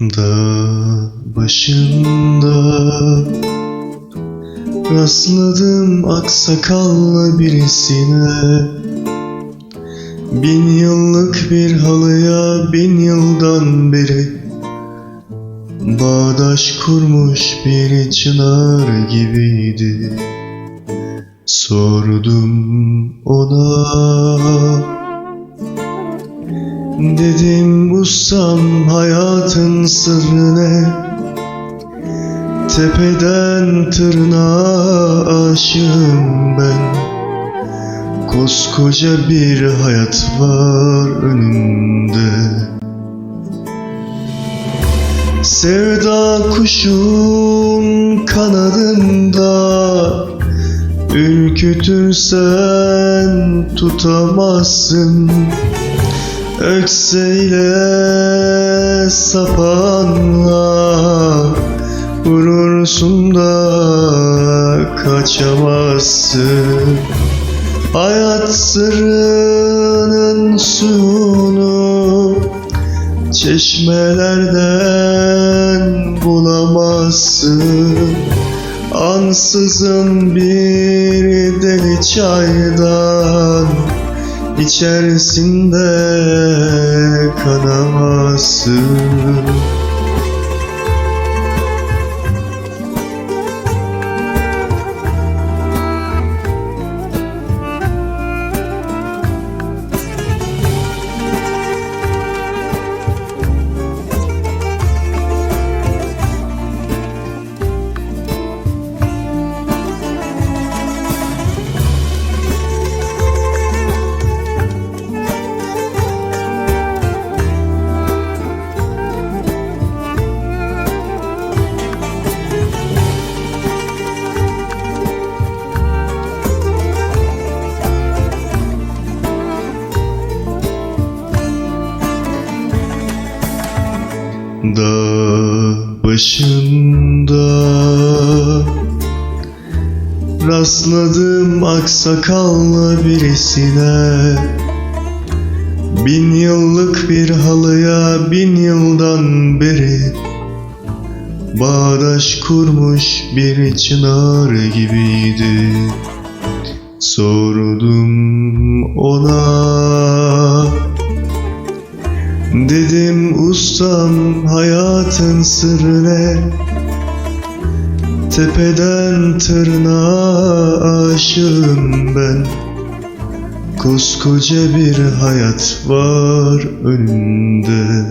Da başında Rastladım aksakallı birisine. Bin yıllık bir halıya bin yıldan beri Bağdaş kurmuş bir çınar gibiydi. Sordum ona Dedim ustam hayatın sırrı ne Tepeden tırnağa aşığım ben. Koskoca bir hayat var önümde. Sevda kuşun kanadında Ürkütürsen tutamazsın Ökseyle sapanla Vurursun da kaçamazsın. Hayat sırrının suyunu Çeşmelerden bulamazsın. Ansızın bir deli çaydan İçerisinde kanamazsın Dağ başında. Rastladım aksakallı birisine. Bin yıllık bir halıya bin yıldan beri Bağdaş kurmuş bir çınar gibiydi. Sordum ona Dedim ustam hayatın sırrı ne Tepeden tırnağa aşığım ben. Koskoca bir hayat var önümde.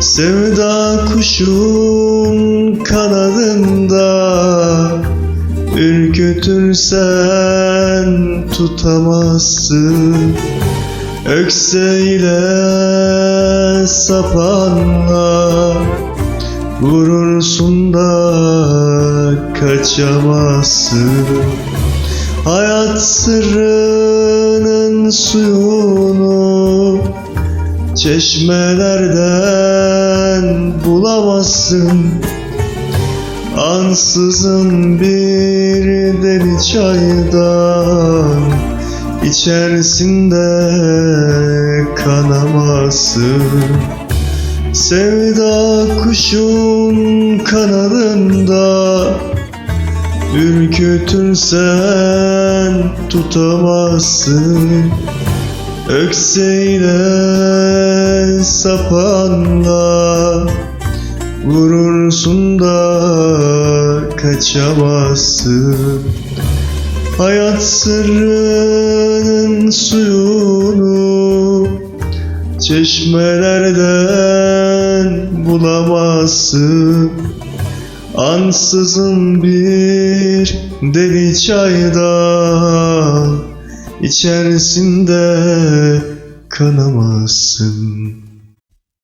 Sevda kuşun kanadında Ürkütürsen tutamazsın Ökseyle sapanla Vurursun da kaçamazsın. Hayat sırrının suyunu Çeşmelerden bulamazsın. Ansızın bir deli çaydan İçerisinde kanamazsın. Sevda kuşun kanadında Ürkütürsen tutamazsın. Ökseyle sapanla Vurursun da kaçamazsın Hayat sırrının suyunu Çeşmelerden bulamazsın. Ansızın bir deli çaydan içerisinde kanamazsın